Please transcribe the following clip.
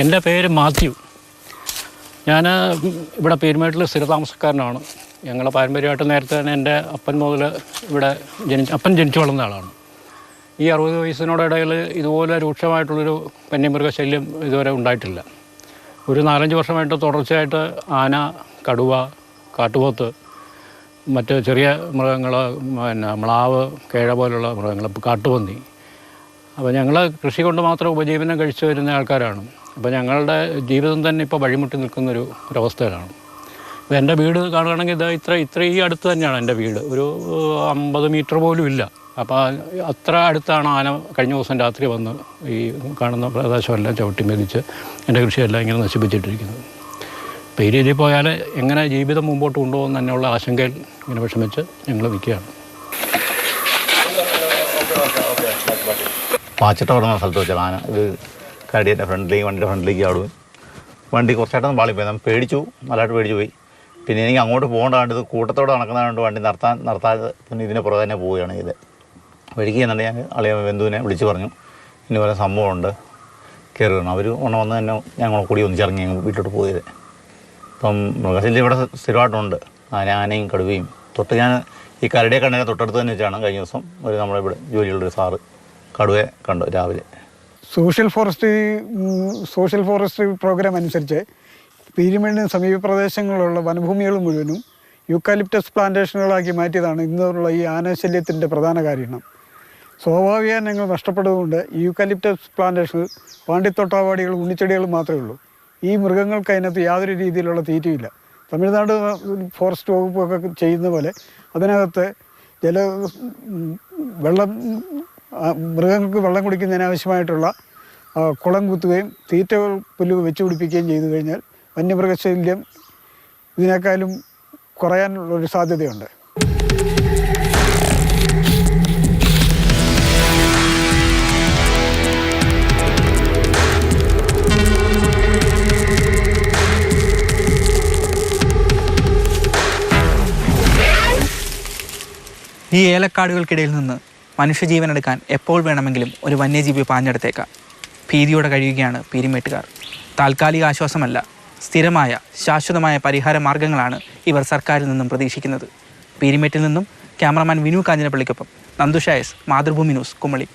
എന്റെ പേര് മാത്യു. ഞാൻ ഇവിടെ പെരുമേട്ടിൽ സ്ഥിരതാമസക്കാരനാണ്. ഞങ്ങളെ പാരമ്പര്യമായിട്ട് നേരത്തെ തന്നെ എന്റെ അപ്പൻ മുതൽ ഇവിടെ ജനിച്ച അപ്പൻ ജനിച്ചു വളർന്ന ആളാണ്. ഈ അറുപത് വയസ്സിനോടിടയിൽ ഇതുപോലെ രൂക്ഷമായിട്ടുള്ളൊരു വന്യമൃഗശല്യം ഇതുവരെ ഉണ്ടായിട്ടില്ല. ഒരു നാലഞ്ച് വർഷമായിട്ട് തുടർച്ചയായിട്ട് ആന കടുവ കാട്ടുപോത്ത് മറ്റ് ചെറിയ മൃഗങ്ങൾ പിന്നെ മ്ലാവ് കേഴ പോലുള്ള മൃഗങ്ങൾ കാട്ടുപന്നി അപ്പോൾ ഞങ്ങൾ കൃഷി കൊണ്ട് മാത്രം ഉപജീവനം കഴിച്ചു വരുന്ന ആൾക്കാരാണ്. അപ്പോൾ ഞങ്ങളുടെ ജീവിതം തന്നെ ഇപ്പോൾ വഴിമുട്ടി നിൽക്കുന്നൊരു ഒരവസ്ഥയിലാണ് അപ്പോൾ എന്റെ വീട് കാണുകയാണെങ്കിൽ ഇത് ഇത്ര ഇത്ര ഈ അടുത്ത് തന്നെയാണ് എന്റെ വീട്. ഒരു അമ്പത് മീറ്റർ പോലും ഇല്ല. അപ്പോൾ അത്ര അടുത്താണ് ആന കഴിഞ്ഞ ദിവസം രാത്രി വന്ന് ഈ കാണുന്ന പ്രദേശമെല്ലാം ചവിട്ടി മേടിച്ച് എന്റെ കൃഷിയെല്ലാം ഇങ്ങനെ നശിപ്പിച്ചിട്ടിരിക്കുന്നത് അപ്പോൾ ഈ രീതിയിൽ പോയാൽ എങ്ങനെ ജീവിതം മുമ്പോട്ട് കൊണ്ടുപോകുന്ന തന്നെയുള്ള ആശങ്കയിൽ ഇങ്ങനെ വിഷമിച്ച് ഞങ്ങൾ നിൽക്കുകയാണ്. പാച്ചിട്ട പറഞ്ഞ സ്ഥലത്ത് വെച്ചാൽ ആന ഇത് കടിയുടെ ഫ്രണ്ടിലേക്ക് വണ്ടിയുടെ ഫ്രണ്ടിലേക്ക് ആടും വണ്ടി കുറച്ചായിട്ടൊന്നും പാളിപ്പോയി. നമ്മൾ പേടിച്ചു. നല്ലതായിട്ട് പേടിച്ചു പോയി. പിന്നെ എനിക്ക് അങ്ങോട്ട് പോകേണ്ടതാണ്ട് ഇത് കൂട്ടത്തോടെ നടക്കുന്നതുകൊണ്ട് വണ്ടി നിർത്താൻ നിർത്താതെ പിന്നെ ഇതിനെ പുറകെ തന്നെ പോവുകയാണ് ഇത് വഴിക്ക് ചെന്നിട്ട് ഞാൻ അളിയ ബന്ധുവിനെ വിളിച്ച് പറഞ്ഞു. ഇനി പോലെ സംഭവമുണ്ട്. കയറി വരണം അവർ ഉണ വന്ന് തന്നെ ഞങ്ങൾ കൂടി ഒന്നിച്ചിറങ്ങി വീട്ടിലോട്ട് പോയത്. അപ്പം മൃഗശല്യം ഇവിടെ സ്ഥിരമായിട്ടുണ്ട്. ആന ആനയും കടുവയും. തൊട്ട് ഞാൻ ഈ കരടിയെ കണ്ടതിനെ തൊട്ടടുത്ത് തന്നെ വെച്ചാണ് കഴിഞ്ഞ ദിവസം ഒരു നമ്മളിവിടെ ജോലിയുള്ളൊരു സാറ് കടുവയെ കണ്ടു രാവിലെ. Social forestry social forestry programme അനുസരിച്ച് പീരുമേടിന് സമീപ പ്രദേശങ്ങളിലുള്ള വനഭൂമികൾ മുഴുവനും യൂക്കാലിപ്റ്റസ് പ്ലാന്റേഷനുകളാക്കി മാറ്റിയതാണ് ഇന്നുള്ള ഈ ആനശല്യത്തിന്റെ പ്രധാന കാരണം. സ്വാഭാവിക ഇനങ്ങൾ നഷ്ടപ്പെട്ടതുകൊണ്ട് ഈ യൂക്കാലിപ്റ്റസ് പ്ലാന്റേഷനിൽ പാണ്ടിത്തോട്ടാവാടികൾ ഉണ്ണിച്ചെടികൾ മാത്രമേ ഉള്ളൂ. ഈ മൃഗങ്ങൾക്ക് അതിനകത്ത് യാതൊരു രീതിയിലുള്ള തീറ്റയില്ല തമിഴ്നാട് ഫോറസ്റ്റ് വകുപ്പൊക്കെ ചെയ്യുന്ന പോലെ അതിനകത്ത് ജല വെള്ളം മൃഗങ്ങൾക്ക് വെള്ളം കുടിക്കുന്നതിന് ആവശ്യമായിട്ടുള്ള ആ, കുളം കുത്തുകയും തീറ്റ പുല്ല് വെച്ച് പിടിപ്പിക്കുകയും ചെയ്തു കഴിഞ്ഞാൽ വന്യമൃഗശല്യം ഇതിനേക്കാളും കുറയാനുള്ളൊരു സാധ്യതയുണ്ട്. ഈ ഏലക്കാടുകൾക്കിടയിൽ നിന്ന് മനുഷ്യജീവൻ എടുക്കാൻ എപ്പോൾ വേണമെങ്കിലും ഒരു വന്യജീവി പാഞ്ഞെടുത്തേക്കാം. ഭീതിയോടെ കഴിയുകയാണ് പീരിമേട്ടുകാർ. താൽക്കാലിക ആശ്വാസമല്ല സ്ഥിരമായ ശാശ്വതമായ പരിഹാര മാർഗങ്ങളാണ് ഇവർ സർക്കാരിൽ നിന്നും പ്രതീക്ഷിക്കുന്നത്. പീരിമേറ്റിൽ നിന്നും ക്യാമറമാൻ വിനു കാഞ്ഞിരപ്പള്ളിക്കൊപ്പം. നന്ദുഷായസ് മാതൃഭൂമി ന്യൂസ് കുമളി.